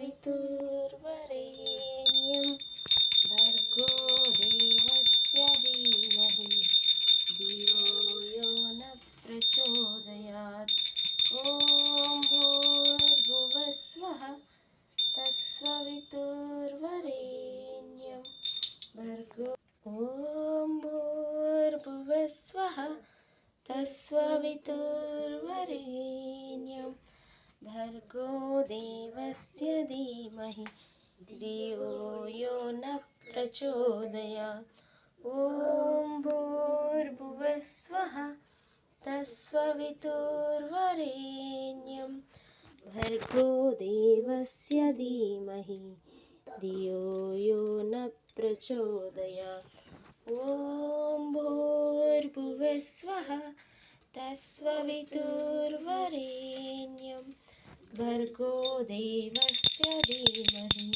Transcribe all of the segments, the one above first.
तत्सवितुर्वरेण्यं भर्गो देवस्य धीमहि। धियो यो न प्रचोदयात्। ॐ भूर्भुवस्वः तत्सवितुर्वरेण्यं भर्गो ॐ भूर्भुवस्वः तत्सवितुर्वरेण्यं भर्गो देवस्य धीमहि, धियो यो न प्रचोदयात् ॐ भूर्भुवस्वः तत्सवितुर्वरेण्यं भर्गो देवस्य धीमहि, धियो यो न प्रचोदयात् ॐ भूर्भुवस्वः तत्सवितुर्वरेण्यं भर्गो देवस्य धीमहि।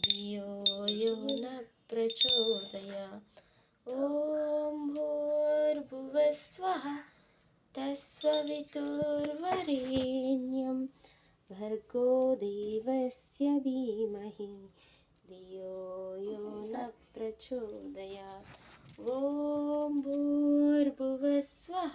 धियो यो न प्रचोदयात् ॐ भूर्भुवस्वः तत्सवितुर्वरेण्यं भर्गो देवस्य धीमहि। धियो यो न प्रचोदयात् ॐ भूर्भुवस्वः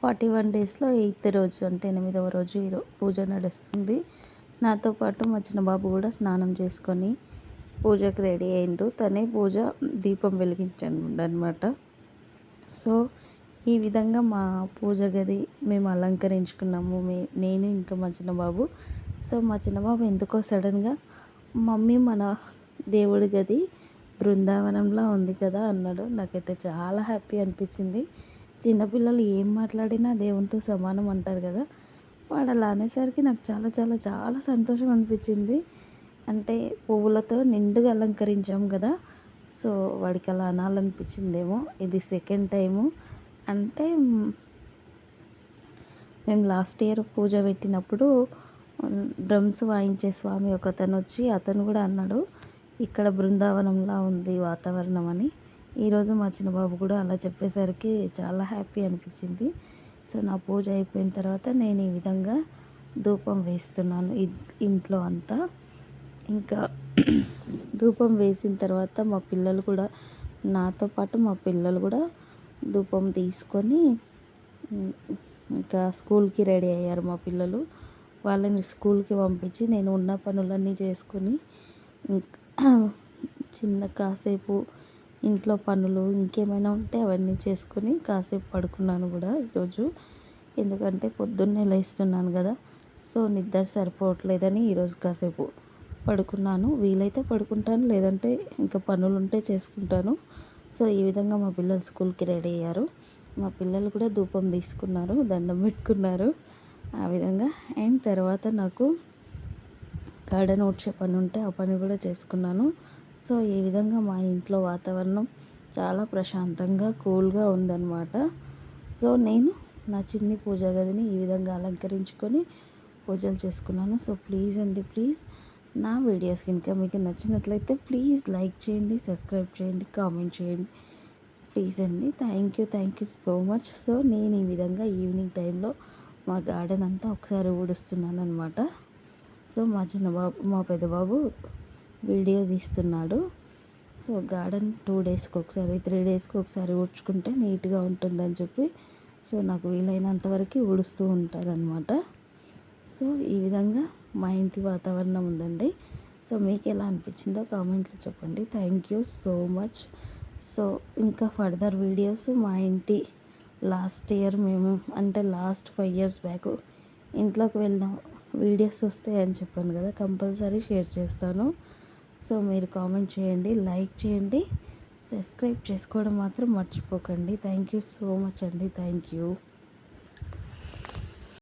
ఫార్టీ వన్ డేస్లో ఎయిత్ రోజు అంటే ఎనిమిదవ రోజు పూజ నడుస్తుంది. నాతో పాటు మా చిన్న బాబు కూడా స్నానం చేసుకొని పూజకు రెడీ అయిండు. తనే పూజ దీపం వెలిగించాను అనమాట సో ఈ విధంగా మా పూజ గది మేము అలంకరించుకున్నాము. మే నేను ఇంకా మా చిన్న బాబు సో మా చిన్న బాబు ఎందుకో సడన్గా మమ్మీ మన దేవుడి గది బృందావనంలో ఉంది కదా అన్నాడు. నాకైతే చాలా హ్యాపీ అనిపించింది. చిన్నపిల్లలు ఏం మాట్లాడినా దేవునితో సమానం అంటారు కదా. వాడు అలా అనేసరికి నాకు చాలా చాలా చాలా సంతోషం అనిపించింది. అంటే పువ్వులతో నిండుగా అలంకరించాం కదా. సో వాడికి అలా అనాలనిపించిందేమో. ఇది సెకండ్ టైము అంటే మేము లాస్ట్ ఇయర్ పూజ పెట్టినప్పుడు డ్రమ్స్ వాయించే స్వామి ఒకతను వచ్చి అతను కూడా అన్నాడు ఇక్కడ బృందావనంలా ఉంది వాతావరణం అని. ఈరోజు మా చిన్నబాబు కూడా అలా చెప్పేసరికి చాలా హ్యాపీ అనిపించింది. సో నా పూజ అయిపోయిన తర్వాత నేను ఈ విధంగా ధూపం వేస్తున్నాను ఇంట్లో అంతా. ఇంకా ధూపం వేసిన తర్వాత మా పిల్లలు కూడా నాతో పాటు మా పిల్లలు కూడా ధూపం తీసుకొని ఇంకా స్కూల్కి రెడీ అయ్యారు మా పిల్లలు. వాళ్ళని స్కూల్కి పంపించి నేను ఉన్న పనులన్నీ చేసుకొని చిన్న కాసేపు ఇంట్లో పనులు ఇంకేమైనా ఉంటే అవన్నీ చేసుకుని కాసేపు పడుకున్నాను కూడా ఈరోజు. ఎందుకంటే పొద్దున్నే లేస్తున్నాను కదా సో నిద్ర సరిపోవట్లేదని ఈరోజు కాసేపు పడుకున్నాను. వీలైతే పడుకుంటాను లేదంటే ఇంకా పనులు ఉంటే చేసుకుంటాను. సో ఈ విధంగా మా పిల్లలు స్కూల్కి రెడీ అయ్యారు. మా పిల్లలు కూడా ధూపం తీసుకున్నారు దండం పెట్టుకున్నారు. ఆ విధంగా అండ్ తర్వాత నాకు గార్డెన్ ఊడ్చే పని ఉంటే ఆ పని కూడా చేసుకున్నాను. సో ఈ విధంగా మా ఇంట్లో వాతావరణం చాలా ప్రశాంతంగా కూల్గా ఉందన్నమాట. సో నేను నా చిన్ని పూజ గదిని ఈ విధంగా అలంకరించుకొని పూజలు చేసుకున్నాను. సో ప్లీజ్ అండి ప్లీజ్ నా వీడియోస్ కనుక మీకు నచ్చినట్లయితే ప్లీజ్ లైక్ చేయండి సబ్స్క్రైబ్ చేయండి కామెంట్ చేయండి. ప్లీజ్ అండి thank you thank you so much. So నేను ఈ విధంగా ఈవినింగ్ టైంలో మా గార్డెన్ అంతా ఒకసారి ఊడుస్తున్నాను అనమాట సో మా చిన్న బాబు మా పెద్దబాబు వీడియో తీస్తున్నాడు. సో గార్డెన్ టూ డేస్కి ఒకసారి త్రీ డేస్కి ఒకసారి ఊడ్చుకుంటే నీట్గా ఉంటుందని చెప్పి సో నాకు వీలైనంత వరకు ఊడుస్తూ ఉంటారనమాట సో ఈ విధంగా మా ఇంటి వాతావరణం ఉందండి. సో మీకు ఎలా అనిపించిందో కామెంట్లో చెప్పండి. Thank you so much. So ఇంకా ఫర్దర్ వీడియోస్ మా ఇంటి లాస్ట్ ఇయర్ మేము అంటే లాస్ట్ ఫైవ్ ఇయర్స్ బ్యాక్ ఇంట్లోకి వెళ్దాం వీడియోస్ వస్తాయని చెప్పాను కదా కంపల్సరీ షేర్ చేస్తాను. సో మీరు కామెంట్ చేయండి లైక్ చేయండి సబ్స్క్రైబ్ చేసుకోవడం మాత్రం మర్చిపోకండి. థ్యాంక్ యూ సో మచ్ అండి. Thank you.